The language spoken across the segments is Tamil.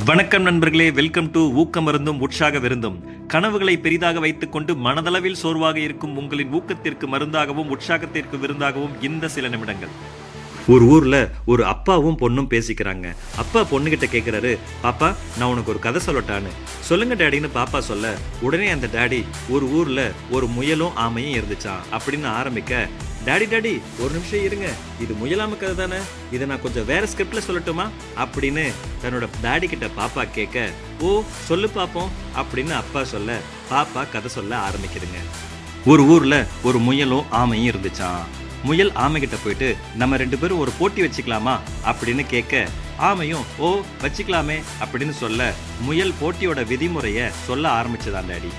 வணக்கம் நண்பர்களே வெல்கம் டு ஊக்கமருந்தும் உற்சாக விருந்தும். கனவுகளை பெரிதாக வைத்துக்கொண்டு மனதளவில் சோர்வாக இருக்கும் உங்களின் ஊக்கத்திற்கு மருந்தாகவும் உற்சாகத்திற்கு விருந்தாகவும் இந்த சில நிமிடங்கள். ஒரு ஊரில் ஒரு அப்பாவும் பொண்ணும் பேசிக்கிறாங்க. அப்பா பொண்ணுகிட்ட கேட்குறாரு பாப்பா நான் உனக்கு ஒரு கதை சொல்லட்டான்னு. சொல்லுங்க டேடின்னு பாப்பா சொல்ல உடனே அந்த டாடி ஒரு ஊரில் ஒரு முயலும் ஆமையும் இருந்துச்சான் அப்படின்னு ஆரம்பிக்க டாடி டேடி ஒரு நிமிஷம் இருங்க. இது முயலாம கதை தானே? இதை நான் கொஞ்சம் வேற ஸ்கிரிப்டில் சொல்லட்டுமா? அப்படின்னு தன்னோட டாடி கிட்ட பாப்பா கேட்க ஓ சொல்லு பார்ப்போம் அப்படின்னு அப்பா சொல்ல பாப்பா கதை சொல்ல ஆரம்பிக்குதுங்க. ஒரு ஊரில் ஒரு முயலும் ஆமையும் இருந்துச்சான் முயல் ஆமை கிட்ட போயிட்டு நம்ம ரெண்டு பேரும் ஒரு போட்டி வச்சுக்கலாமா? அப்படின்னு கேட்க ஆமையும் ஓ வச்சுக்கலாமே அப்படின்னு சொல்ல முயல் போட்டியோட விதிமுறைய சொல்ல ஆரம்பிச்சதான் டாடி.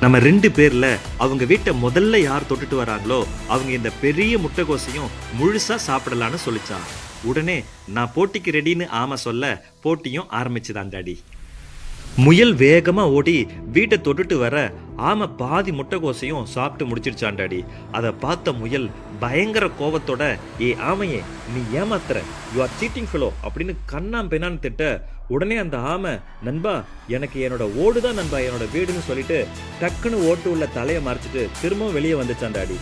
நம்ம ரெண்டு பேர்ல அவங்க வீட்டை முதல்ல யார் தொட்டுட்டு வராங்களோ அவங்க இந்த பெரிய முட்டைகோசையும் முழுசா சாப்பிடலான்னு சொல்லிச்சான் உடனே நான் போட்டிக்கு ரெடின்னு ஆமை சொல்ல போட்டியும் ஆரம்பிச்சுதான் டாடி. முயல் வேகமாக ஓடி வீட்டை தொட்டுட்டு வர ஆமை பாதி முட்டைகோசையும் சாப்பிட்டு முடிச்சிருச்சாண்டாடி. அதை பார்த்த முயல் பயங்கர கோபத்தோட ஏ ஆமையே நீ ஏமாத்துற? யூ ஆர் சீட்டிங் ஃபெலோ அப்படின்னு கண்ணாம் பெண்ணான்னு திட்ட உடனே அந்த ஆமை நண்பா எனக்கு என்னோட ஓடு தான் நண்பா என்னோட வீடுன்னு சொல்லிட்டு டக்குன்னு ஓட்டு உள்ள தலையை மறைச்சிட்டு திரும்பவும் வெளியே வந்துச்சாண்டாடி.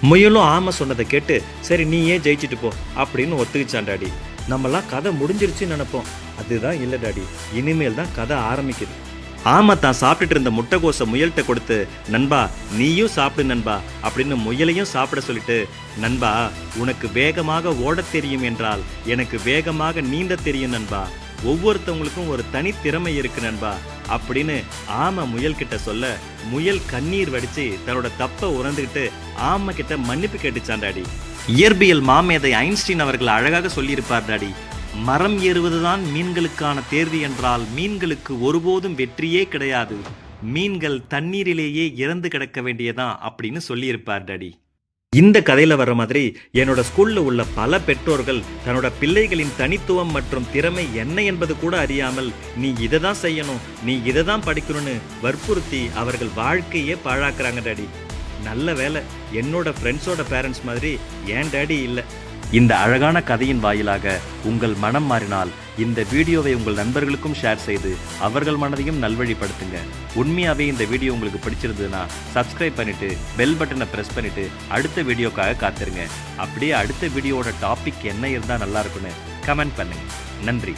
முயலும் ஆமை சொன்னதை கேட்டு சரி நீ ஏன் ஜெயிச்சிட்டு போ? அப்படின்னு ஒத்துக்கிச்சாண்டாடி. நம்மலாம் கதை முடிஞ்சிருச்சுன்னு நினைப்போம். அதுதான் இல்லை டாடி. இனிமேல் தான் கதை ஆரம்பிக்குது. ஆமாம் தான் சாப்பிட்டுட்டு இருந்த முட்டைகோசை முயல்கிட்ட கொடுத்து நண்பா நீயும் சாப்பிடு நண்பா அப்படின்னு முயலையும் சாப்பிட சொல்லிட்டு நண்பா உனக்கு வேகமாக ஓடத் தெரியும் என்றால் எனக்கு வேகமாக நீந்த தெரியும் நண்பா. ஒவ்வொருத்தவங்களுக்கும் ஒரு தனித்திறமை இருக்கு நண்பா அப்படின்னு ஆமை முயல்கிட்ட சொல்ல முயல் கண்ணீர் வடித்து தன்னோட தப்பை உறந்துக்கிட்டு ஆமை கிட்ட மன்னிப்பு கேட்டுச்சான் டாடி. இயற்பியல் மாமேதை ஐன்ஸ்டீன் அவர்கள் அழகாக சொல்லியிருப்பார் டாடி மரம் ஏறுவதுதான் மீன்களுக்கான தேர்வு என்றால் மீன்களுக்கு ஒருபோதும் வெற்றியே கிடையாது. மீன்கள் தண்ணீரிலேயே இறந்து கிடக்க வேண்டியதான் அப்படின்னு சொல்லியிருப்பார் டாடி. இந்த கதையில வர மாதிரி என்னோட ஸ்கூல்ல உள்ள பல பெற்றோர்கள் தன்னோட பிள்ளைகளின் தனித்துவம் மற்றும் திறமை என்ன என்பது கூட அறியாமல் நீ இதை தான் செய்யணும் நீ இதை தான் படிக்கணும்னு வற்புறுத்தி அவர்கள் வாழ்க்கையே பாழாக்குறாங்க டாடி. நல்ல வேலை. என்னோட ஃப்ரெண்ட்ஸோட பேரண்ட்ஸ் மாதிரி ஏன் டேடி இல்லை. இந்த அழகான கதையின் வாயிலாக உங்கள் மனம் மாறினால் இந்த வீடியோவை உங்கள் நண்பர்களுக்கும் ஷேர் செய்து அவர்கள் மனதையும் நல்வழிப்படுத்துங்க. உண்மையாகவே இந்த வீடியோ உங்களுக்கு பிடிச்சிருந்ததுன்னா சப்ஸ்கிரைப் பண்ணிவிட்டு பெல் பட்டனை ப்ரெஸ் பண்ணிவிட்டு அடுத்த வீடியோக்காக காத்திருங்க. அப்படியே அடுத்த வீடியோவோட டாபிக் என்ன இருந்தால் நல்லா இருக்குன்னு கமெண்ட் பண்ணுங்கள் நன்றி.